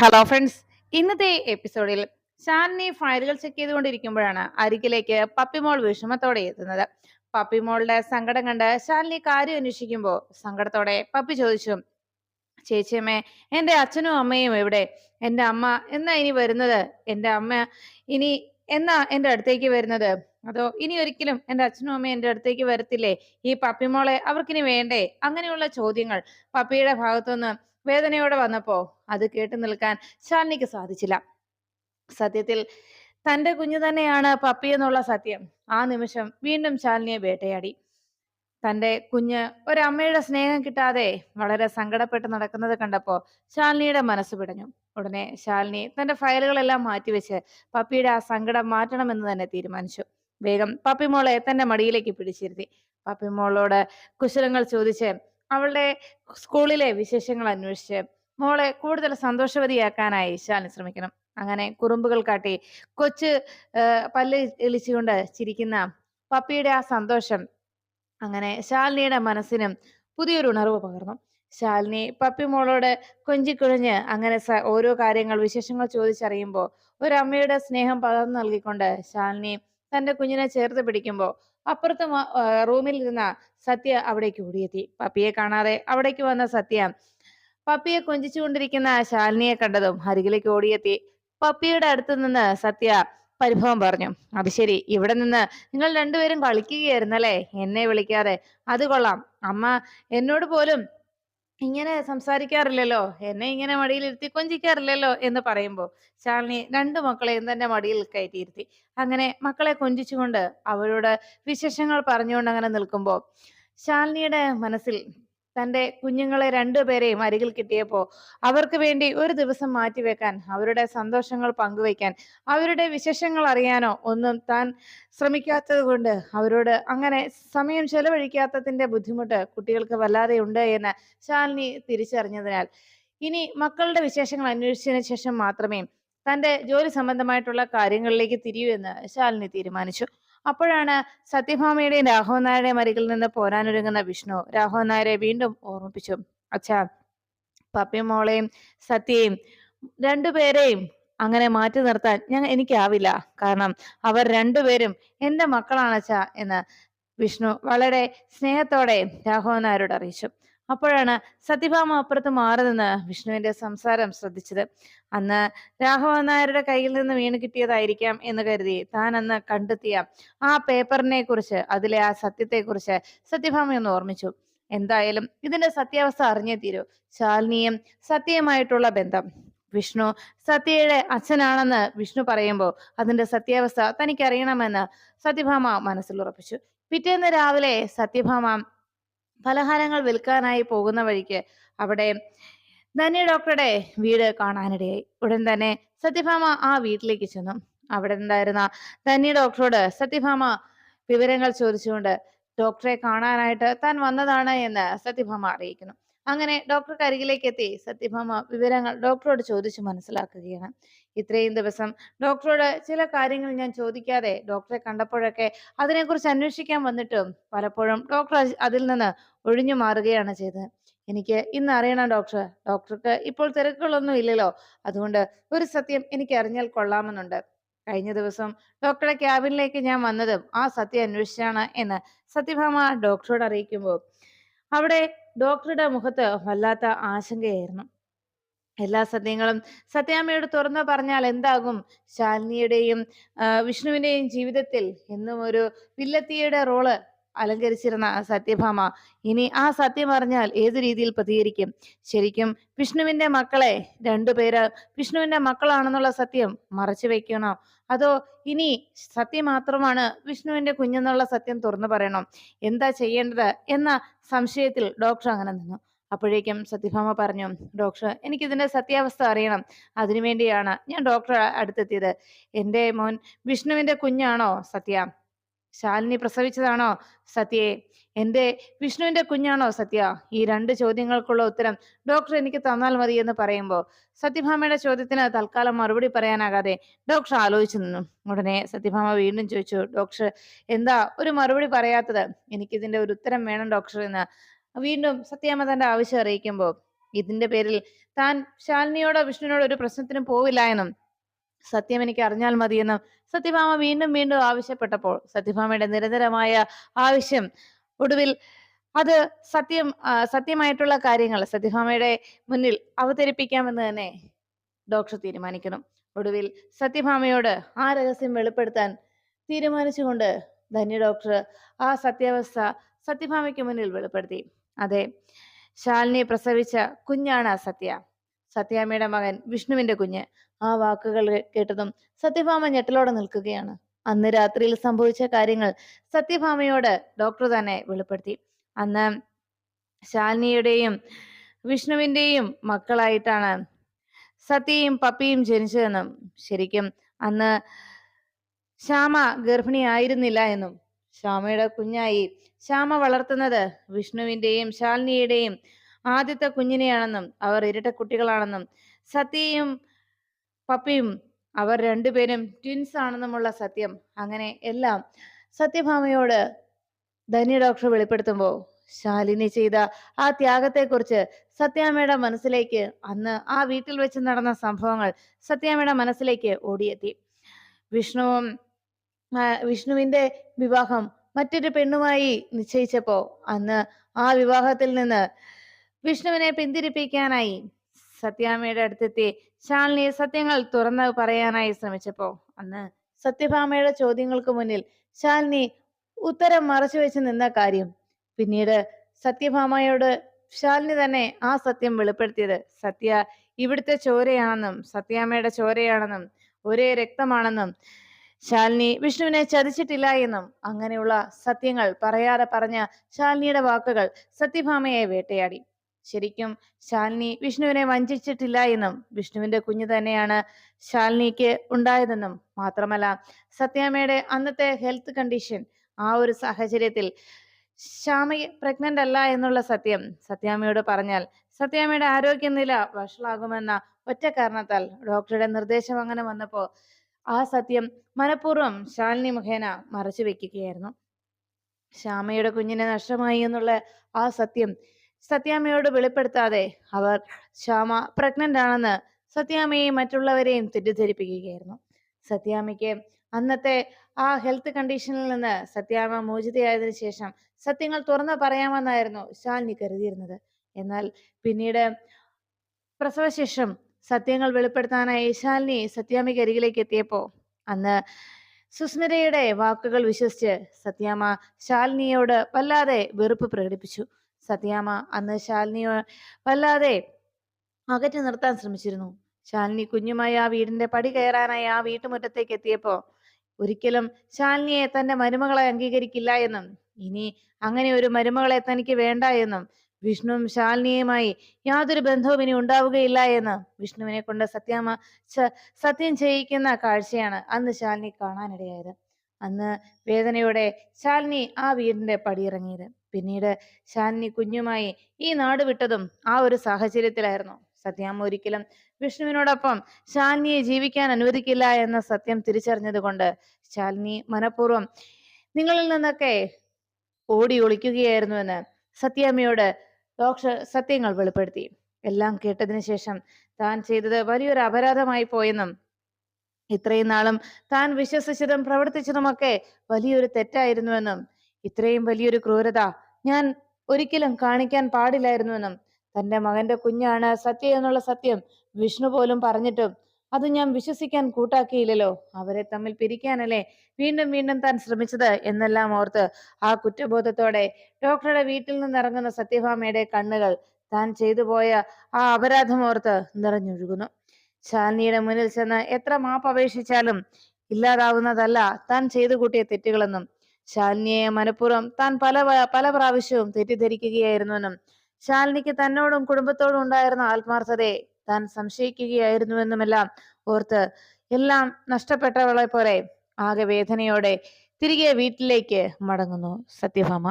Hello friends ഇന്നത്തെ എപ്പിസോഡിൽ ഷാലിനി ഫയലുകൾ ചെക്ക് ചെയ്തുകൊണ്ടിരിക്കുമ്പോഴാണ് അരികിലേക്ക് പപ്പിമോൾ വിഷമത്തോടെ എത്തുന്നത്. പപ്പിമോളുടെ സങ്കടം കണ്ട് ശാലിനി കാര്യം അന്വേഷിക്കുമ്പോൾ സങ്കടത്തോടെ പപ്പി ചോദിച്ചു ചേച്ചിയമ്മേ എന്റെ അച്ഛനും അമ്മയും എവിടെ? എന്റെ അമ്മ എന്നാ ഇനി വരുന്നത്? എന്റെ അമ്മ ഇനി എന്നാ എന്റെ അടുത്തേക്ക് വരുന്നത്? അതോ ഇനി ഒരിക്കലും എന്റെ അച്ഛനും അമ്മയും എന്റെ അടുത്തേക്ക് വരത്തില്ലേ? ഈ പപ്പിമോളെ അവർക്കിനി വേണ്ടേ? അങ്ങനെയുള്ള ചോദ്യങ്ങൾ പപ്പിയുടെ ഭാഗത്തുനിന്ന് വേദനയോടെ വന്നപ്പോ അത് കേട്ടു നിൽക്കാൻ ശാലിനിക്ക് സാധിച്ചില്ല. സത്യത്തിൽ തന്റെ കുഞ്ഞു തന്നെയാണ് പപ്പി എന്നുള്ള സത്യം. ആ നിമിഷം വീണ്ടും ശാലിനിയെ വേട്ടയാടി. തന്റെ കുഞ്ഞ് ഒരമ്മയുടെ സ്നേഹം കിട്ടാതെ വളരെ സങ്കടപ്പെട്ട് നടക്കുന്നത് കണ്ടപ്പോ ശാലിനിയുടെ മനസ്സ് പിടഞ്ഞു. ഉടനെ ശാലിനി തന്റെ ഫയലുകളെല്ലാം മാറ്റിവെച്ച് പപ്പിയുടെ ആ സങ്കടം മാറ്റണമെന്ന് തന്നെ തീരുമാനിച്ചു. വേഗം പപ്പിമോളെ തന്റെ മടിയിലേക്ക് പിടിച്ചിരുത്തി. പപ്പിമോളോട് കുശലങ്ങൾ ചോദിച്ച് അവളുടെ സ്കൂളിലെ വിശേഷങ്ങൾ അന്വേഷിച്ച് മോളെ കൂടുതൽ സന്തോഷവതിയാക്കാനായി ശാലിനി ശ്രമിക്കണം. അങ്ങനെ കുറുമ്പുകൾ കാട്ടി കൊച്ച് പല്ല് എളിച്ചുകൊണ്ട് ചിരിക്കുന്ന പപ്പിയുടെ ആ സന്തോഷം അങ്ങനെ ശാലിനിയുടെ മനസ്സിനും പുതിയൊരു ഉണർവ് പകർന്നു. ശാലിനി പപ്പി മോളോട് കൊഞ്ചിക്കുഴഞ്ഞ് അങ്ങനെ ഓരോ കാര്യങ്ങൾ വിശേഷങ്ങൾ ചോദിച്ചറിയുമ്പോൾ ഒരു അമ്മയുടെ സ്നേഹം പകർന്നു നൽകിക്കൊണ്ട് ശാലിനി തന്റെ കുഞ്ഞിനെ ചേർത്ത് പിടിക്കുമ്പോൾ അപ്പുറത്ത് റൂമിൽ ഇരുന്ന സത്യ അവിടേക്ക് ഓടിയെത്തി. പപ്പിയെ കാണാതെ അവിടേക്ക് വന്ന സത്യ പപ്പിയെ കൊഞ്ചിച്ചുകൊണ്ടിരിക്കുന്ന ശാലിനിയെ കണ്ടതും അരികിലേക്ക് ഓടിയെത്തി. പപ്പിയുടെ അടുത്ത് നിന്ന് സത്യ പരിഭവം പറഞ്ഞു അത് ശരി ഇവിടെ നിന്ന് നിങ്ങൾ രണ്ടുപേരും കളിക്കുകയായിരുന്നല്ലേ? എന്നെ വിളിക്കാതെ. അത് കൊള്ളാം. അമ്മ എന്നോട് പോലും ഇങ്ങനെ സംസാരിക്കാറില്ലല്ലോ. എന്നെ ഇങ്ങനെ മടിയിൽ ഇരുത്തി കൊഞ്ചിക്കാറില്ലല്ലോ എന്ന് പറയുമ്പോൾ ശാലിനി രണ്ടു മക്കളെയും തന്നെ മടിയിൽ കയറ്റിയിരുത്തി. അങ്ങനെ മക്കളെ കൊഞ്ചിച്ചുകൊണ്ട് അവരോട് വിശേഷങ്ങൾ പറഞ്ഞുകൊണ്ട് അങ്ങനെ നിൽക്കുമ്പോൾ ശാലിനിയുടെ മനസ്സിൽ തന്റെ കുഞ്ഞുങ്ങളെ രണ്ടുപേരെയും അരികിൽ കിട്ടിയപ്പോൾ അവർക്ക് വേണ്ടി ഒരു ദിവസം മാറ്റിവെക്കാൻ അവരുടെ സന്തോഷങ്ങൾ പങ്കുവയ്ക്കാൻ അവരുടെ വിശേഷങ്ങൾ അറിയാനോ ഒന്നും താൻ ശ്രമിക്കാത്തത് കൊണ്ട് അവരോട് അങ്ങനെ സമയം ചെലവഴിക്കാത്തതിന്റെ ബുദ്ധിമുട്ട് കുട്ടികൾക്ക് വല്ലാതെ ഉണ്ട് എന്ന് ശാലിനി തിരിച്ചറിഞ്ഞതിനാൽ. ഇനി മക്കളുടെ വിശേഷങ്ങൾ അന്വേഷിച്ചതിന് ശേഷം മാത്രമേ തന്റെ ജോലി സംബന്ധമായിട്ടുള്ള കാര്യങ്ങളിലേക്ക് തിരിയൂ എന്ന് ശാലിനി തീരുമാനിച്ചു. അപ്പോഴാണ് സത്യഭാമയുടെയും രാഘവൻ നായരുടെയും അരികിൽ നിന്ന് പോരാനൊരുങ്ങുന്ന വിഷ്ണു രാഘവൻ നായരെ വീണ്ടും ഓർമ്മിപ്പിച്ചു. അച്ഛാ പപ്പിമോളെയും സത്യയും രണ്ടുപേരെയും അങ്ങനെ മാറ്റി നിർത്താൻ ഞാൻ എനിക്കാവില്ല. കാരണം അവർ രണ്ടുപേരും എന്റെ മക്കളാണച്ഛ എന്ന് വിഷ്ണു വളരെ സ്നേഹത്തോടെ രാഘവൻ നായരോട് അറിയിച്ചു. അപ്പോഴാണ് സത്യഭാമ അപ്പുറത്ത് മാറി നിന്ന് വിഷ്ണുവിന്റെ സംസാരം ശ്രദ്ധിച്ചത്. അന്ന് രാഘവൻ നായരുടെ കയ്യിൽ നിന്ന് വീണ് കിട്ടിയതായിരിക്കാം എന്ന് കരുതി താൻ അന്ന് കണ്ടെത്തിയ ആ പേപ്പറിനെ കുറിച്ച് അതിലെ ആ സത്യത്തെക്കുറിച്ച് സത്യഭാമ ഒന്ന് ഓർമ്മിച്ചു. എന്തായാലും ഇതിന്റെ സത്യാവസ്ഥ അറിഞ്ഞേ തീരൂ. ശാലിനിയും സത്യമായിട്ടുള്ള ബന്ധം. വിഷ്ണു സത്യയുടെ അച്ഛനാണെന്ന് വിഷ്ണു പറയുമ്പോൾ അതിന്റെ സത്യാവസ്ഥ തനിക്കറിയണമെന്ന് സത്യഭാമ മനസ്സിൽ ഉറപ്പിച്ചു. പിറ്റേന്ന് രാവിലെ സത്യഭാമ പലഹാരങ്ങൾ വിൽക്കാനായി പോകുന്ന വഴിക്ക് അവിടെ ധന്യ ഡോക്ടറുടെ വീട് കാണാനിടയായി. ഉടൻ തന്നെ സത്യഭാമ ആ വീട്ടിലേക്ക് ചെന്നു. അവിടെ ഉണ്ടായിരുന്ന ധന്യ ഡോക്ടറോട് സത്യഭാമ വിവരങ്ങൾ ചോദിച്ചുകൊണ്ട് ഡോക്ടറെ കാണാനായിട്ട് താൻ വന്നതാണ് എന്ന് സത്യഭാമ അറിയിക്കുന്നു. അങ്ങനെ ഡോക്ടർക്ക് അരികിലേക്ക് എത്തി സത്യഭാമ വിവരങ്ങൾ ഡോക്ടറോട് ചോദിച്ചു മനസ്സിലാക്കുകയാണ്. ഇത്രയും ദിവസം ഡോക്ടറോട് ചില കാര്യങ്ങൾ ഞാൻ ചോദിക്കാതെ ഡോക്ടറെ കണ്ടപ്പോഴൊക്കെ അതിനെക്കുറിച്ച് അന്വേഷിക്കാൻ വന്നിട്ടും പലപ്പോഴും ഡോക്ടർ അതിൽ നിന്ന് ഒഴിഞ്ഞു മാറുകയാണ് ചെയ്തത്. എനിക്ക് ഇന്ന് അറിയണം ഡോക്ടർ ഡോക്ടർക്ക് ഇപ്പോൾ തിരക്കുകളൊന്നും ഇല്ലല്ലോ. അതുകൊണ്ട് ഒരു സത്യം എനിക്ക് അറിഞ്ഞാൽ കൊള്ളാമെന്നുണ്ട്. കഴിഞ്ഞ ദിവസം ഡോക്ടറുടെ ക്യാബിനിലേക്ക് ഞാൻ വന്നതും ആ സത്യം അന്വേഷിച്ചാണ് എന്ന് സത്യഭാമ ഡോക്ടറോട് അറിയിക്കുമ്പോൾ അവിടെ ഡോക്ടറുടെ മുഖത്ത് വല്ലാത്ത ആശങ്കയായിരുന്നു. എല്ലാ സത്യങ്ങളും സത്യാമ്മയോട് തുറന്നു പറഞ്ഞാൽ എന്താകും? ശാലിനിയുടെയും വിഷ്ണുവിന്റെയും ജീവിതത്തിൽ എന്നും ഒരു വില്ലത്തിയുടെ റോൾ അലങ്കരിച്ചിരുന്ന സത്യഭാമ ഇനി ആ സത്യം അറിഞ്ഞാൽ ഏതു രീതിയിൽ പ്രതികരിക്കും? ശരിക്കും വിഷ്ണുവിന്റെ മക്കളെ രണ്ടുപേര് വിഷ്ണുവിന്റെ മക്കളാണെന്നുള്ള സത്യം മറച്ചു വെക്കണോ. അതോ ഇനി സത്യം മാത്രമാണ് വിഷ്ണുവിന്റെ കുഞ്ഞെന്നുള്ള സത്യം തുറന്നു പറയണം? എന്താ ചെയ്യേണ്ടത്? എന്ന സംശയത്തിൽ ഡോക്ടർ അങ്ങനെ നിന്നു. അപ്പോഴേക്കും സത്യഭാമ പറഞ്ഞു ഡോക്ടർ എനിക്കിതിന്റെ സത്യാവസ്ഥ അറിയണം. അതിനു വേണ്ടിയാണ് ഞാൻ ഡോക്ടറെ അടുത്തെത്തിയത്. എന്റെ മോൻ വിഷ്ണുവിന്റെ കുഞ്ഞാണോ സത്യ? ശാലിനി പ്രസവിച്ചതാണോ സത്യയെ എന്റെ വിഷ്ണുവിന്റെ കുഞ്ഞാണോ സത്യ? ഈ രണ്ട് ചോദ്യങ്ങൾക്കുള്ള ഉത്തരം ഡോക്ടർ എനിക്ക് തന്നാൽ മതി എന്ന് പറയുമ്പോൾ സത്യഭാമയുടെ ചോദ്യത്തിന് തൽക്കാലം മറുപടി പറയാനാകാതെ ഡോക്ടർ ആലോചിച്ചു നിന്നു. ഉടനെ സത്യഭാമ വീണ്ടും ചോദിച്ചു ഡോക്ടർ എന്താ ഒരു മറുപടി പറയാത്തത്? എനിക്കിതിന്റെ ഒരു ഉത്തരം വേണം ഡോക്ടർ എന്ന്. വീണ്ടും സത്യാമ്മ തന്റെ ആവശ്യം അറിയിക്കുമ്പോൾ ഇതിന്റെ പേരിൽ താൻ ശാലിനിയോടോ വിഷ്ണുവിനോടോ ഒരു പ്രശ്നത്തിനും പോവില്ല എന്നും സത്യം എനിക്ക് അറിഞ്ഞാൽ മതിയെന്നും സത്യഭാമ വീണ്ടും വീണ്ടും ആവശ്യപ്പെട്ടപ്പോൾ സത്യഭാമയുടെ നിരന്തരമായ ആവശ്യം ഒടുവിൽ അത് സത്യം സത്യമായിട്ടുള്ള കാര്യങ്ങൾ സത്യഭാമയുടെ മുന്നിൽ അവതരിപ്പിക്കാമെന്ന് തന്നെ ഡോക്ടർ തീരുമാനിക്കുന്നു. ഒടുവിൽ സത്യഭാമയോട് ആ രഹസ്യം വെളിപ്പെടുത്താൻ തീരുമാനിച്ചുകൊണ്ട് ധന്യ ഡോക്ടർ ആ സത്യാവസ്ഥ സത്യഭാമയ്ക്ക് മുന്നിൽ വെളിപ്പെടുത്തി. അതെ ശാലിനി പ്രസവിച്ച കുഞ്ഞാണ് ആ സത്യ. സത്യാമ്മയുടെ മകൻ വിഷ്ണുവിന്റെ കുഞ്ഞ് ആ വാക്കുകൾ കേട്ടതും സത്യഭാമ ഞെട്ടലോടെ നിൽക്കുകയാണ്. അന്ന് രാത്രിയിൽ സംഭവിച്ച കാര്യങ്ങൾ സത്യഭാമയോട് ഡോക്ടർ തന്നെ വെളിപ്പെടുത്തി. അന്ന് ശാലിനിയുടെയും വിഷ്ണുവിന്റെയും മക്കളായിട്ടാണ് സത്യയും പപ്പിയും ജനിച്ചതെന്നും ശരിക്കും അന്ന് ശ്യാമ ഗർഭിണിയായിരുന്നില്ല എന്നും ശ്യാമയുടെ കുഞ്ഞായി ശ്യാമ വളർത്തുന്നത് വിഷ്ണുവിന്റെയും ശാലിനിയുടെയും ആദ്യത്തെ കുഞ്ഞിനെയാണെന്നും അവർ ഇരട്ട കുട്ടികളാണെന്നും സത്യയും പപ്പിയും അവർ രണ്ടുപേരും ട്വിൻസ് ആണെന്നുമുള്ള സത്യം. അങ്ങനെ എല്ലാം സത്യഭാമയോട് ധന്യ ഡോക്ടർ വെളിപ്പെടുത്തുമ്പോൾ ശാലിനി ചെയ്ത ആ ത്യാഗത്തെക്കുറിച്ച് സത്യാമ്മയുടെ മനസ്സിലേക്ക് അന്ന് ആ വീട്ടിൽ വെച്ച് നടന്ന സംഭവങ്ങൾ സത്യാമ്മയുടെ മനസ്സിലേക്ക് ഓടിയെത്തി. വിഷ്ണുവും വിഷ്ണുവിന്റെ വിവാഹം മറ്റൊരു പെണ്ണുമായി നിശ്ചയിച്ചപ്പോ അന്ന് ആ വിവാഹത്തിൽ നിന്ന് വിഷ്ണുവിനെ പിന്തിരിപ്പിക്കാനായി സത്യാമ്മയുടെ അടുത്തെത്തി ശാലിനി സത്യങ്ങൾ തുറന്ന് പറയാനായി ശ്രമിച്ചപ്പോ അന്ന് സത്യഭാമയുടെ ചോദ്യങ്ങൾക്ക് മുന്നിൽ ശാലിനി ഉത്തരം മറച്ചു വെച്ച് നിന്ന കാര്യം. പിന്നീട് സത്യഭാമയോട് ശാലിനി തന്നെ ആ സത്യം വെളിപ്പെടുത്തിയത്. സത്യ ഇവിടുത്തെ ചോരയാണെന്നും സത്യാമ്മയുടെ ചോരയാണെന്നും ഒരേ രക്തമാണെന്നും ശാലിനി വിഷ്ണുവിനെ ചതിച്ചിട്ടില്ല എന്നും അങ്ങനെയുള്ള സത്യങ്ങൾ പറയാതെ പറഞ്ഞ ശാലിനിയുടെ വാക്കുകൾ സത്യഭാമയെ വേട്ടയാടി. ശരിക്കും ശാലിനി വിഷ്ണുവിനെ വഞ്ചിച്ചിട്ടില്ല എന്നും വിഷ്ണുവിന്റെ കുഞ്ഞു തന്നെയാണ് ശാലിനിക്ക് ഉണ്ടായതെന്നും മാത്രമല്ല സത്യാമ്മയുടെ അന്നത്തെ ഹെൽത്ത് കണ്ടീഷൻ ആ ഒരു സാഹചര്യത്തിൽ ശ്യാമ പ്രഗ്നന്റ് അല്ല എന്നുള്ള സത്യം സത്യാമ്മയോട് പറഞ്ഞാൽ സത്യാമ്മയുടെ ആരോഗ്യനില വഷളാകുമെന്ന ഒറ്റ കാരണത്താൽ ഡോക്ടറുടെ നിർദ്ദേശം അങ്ങനെ വന്നപ്പോ ആ സത്യം മനഃപൂർവം ശാലിനി മുഖേന മറച്ചു വെക്കുകയായിരുന്നു. ശ്യാമയുടെ കുഞ്ഞിനെ നഷ്ടമായി എന്നുള്ള ആ സത്യം സത്യാമ്മയോട് വെളിപ്പെടുത്താതെ അവർ ശ്യാമ പ്രഗ്നന്റ് ആണെന്ന് സത്യാമ്മയെയും മറ്റുള്ളവരെയും തെറ്റിദ്ധരിപ്പിക്കുകയായിരുന്നു. സത്യാമ്മയ്ക്ക് അന്നത്തെ ആ ഹെൽത്ത് കണ്ടീഷനിൽ നിന്ന് സത്യാമ്മ മോചിതയായതിനു ശേഷം സത്യങ്ങൾ തുറന്നു പറയാമെന്നായിരുന്നു ശാലിനി കരുതിയിരുന്നത്. എന്നാൽ പിന്നീട് പ്രസവശേഷം സത്യങ്ങൾ വെളിപ്പെടുത്താനായി ശാലിനി സത്യാമ്മയ്ക്ക് അരികിലേക്ക് എത്തിയപ്പോ അന്ന് സുസ്മിതയുടെ വാക്കുകൾ വിശ്വസിച്ച് സത്യാമ്മ ശാലിനിയോട് വല്ലാതെ വെറുപ്പ് പ്രകടിപ്പിച്ചു. സത്യാമ്മ അന്ന് ശാലിനിയോ വല്ലാതെ അകറ്റി നിർത്താൻ ശ്രമിച്ചിരുന്നു. ശാലിനി കുഞ്ഞുമായി ആ വീടിന്റെ പടി കയറാനായി ആ വീട്ടുമുറ്റത്തേക്ക് എത്തിയപ്പോ ഒരിക്കലും ശാലിനിയെ തന്റെ മരുമകളെ അംഗീകരിക്കില്ല എന്നും ഇനി അങ്ങനെ ഒരു മരുമകളെ തനിക്ക് വേണ്ട എന്നും വിഷ്ണുവും ശാലിനിയുമായി യാതൊരു ബന്ധവും ഇനി ഉണ്ടാവുകയില്ല എന്ന് വിഷ്ണുവിനെ കൊണ്ട് സത്യാമ്മ സത്യം ചെയ്യിക്കുന്ന കാഴ്ചയാണ് അന്ന് ശാലിനി കാണാനിടയായത്. അന്ന് വേദനയോടെ ശാലിനി ആ വീടിന്റെ പടിയിറങ്ങിയത്. പിന്നീട് ശാലിനി കുഞ്ഞുമായി ഈ നാട് വിട്ടതും ആ ഒരു സാഹചര്യത്തിലായിരുന്നു. സത്യാമ്മ ഒരിക്കലും വിഷ്ണുവിനോടൊപ്പം ശാലിനിയെ ജീവിക്കാൻ അനുവദിക്കില്ല എന്ന സത്യം തിരിച്ചറിഞ്ഞത് കൊണ്ട് ശാലിനി മനഃപൂർവം നിങ്ങളിൽ നിന്നൊക്കെ ഓടി ഒളിക്കുകയായിരുന്നുവെന്ന് സത്യാമ്മയോട് ഡോക്ടർ സത്യങ്ങൾ വെളിപ്പെടുത്തി. എല്ലാം കേട്ടതിന് ശേഷം താൻ ചെയ്തത് വലിയൊരു അപരാധമായി പോയെന്നും ഇത്രയും നാളും താൻ വിശ്വസിച്ചതും പ്രവർത്തിച്ചതുമൊക്കെ വലിയൊരു തെറ്റായിരുന്നുവെന്നും ഇത്രയും വലിയൊരു ക്രൂരത ഞാൻ ഒരിക്കലും കാണിക്കാൻ പാടില്ലായിരുന്നുവെന്നും തന്റെ മകന്റെ കുഞ്ഞാണ് സത്യ എന്നുള്ള സത്യം വിഷ്ണു പോലും പറഞ്ഞിട്ടും അത് ഞാൻ വിശ്വസിക്കാൻ കൂട്ടാക്കിയില്ലല്ലോ. അവരെ തമ്മിൽ പിരിക്കാനല്ലേ വീണ്ടും വീണ്ടും താൻ ശ്രമിച്ചത് എന്നെല്ലാം ഓർത്ത് ആ കുറ്റബോധത്തോടെ ഡോക്ടറുടെ വീട്ടിൽ നിന്ന് ഇറങ്ങുന്ന സത്യഭാമയുടെ കണ്ണുകൾ താൻ ചെയ്തു പോയ ആ അപരാധം ഓർത്ത് നിറഞ്ഞൊഴുകുന്നു. ശാലിനിയുടെ മുന്നിൽ ചെന്ന് എത്ര മാപ്പ് അപേക്ഷിച്ചാലും ഇല്ലാതാവുന്നതല്ല. താൻ ചെയ്തു കൂട്ടിയ തെറ്റുകളെന്നും ശാലിനിയെ മനഃപൂർവം താൻ പല പല പ്രാവശ്യവും തെറ്റിദ്ധരിക്കുകയായിരുന്നുവെന്നും ശാലിനിക്ക് തന്നോടും കുടുംബത്തോടും ഉണ്ടായിരുന്ന ആത്മാർത്ഥതയെ താൻ സംശയിക്കുകയായിരുന്നുവെന്നുമെല്ലാം ഓർത്ത് എല്ലാം നഷ്ടപ്പെട്ടവളെ പോലെ ആകെ വേദനയോടെ തിരികെ വീട്ടിലേക്ക് മടങ്ങുന്നു സത്യഭാമ.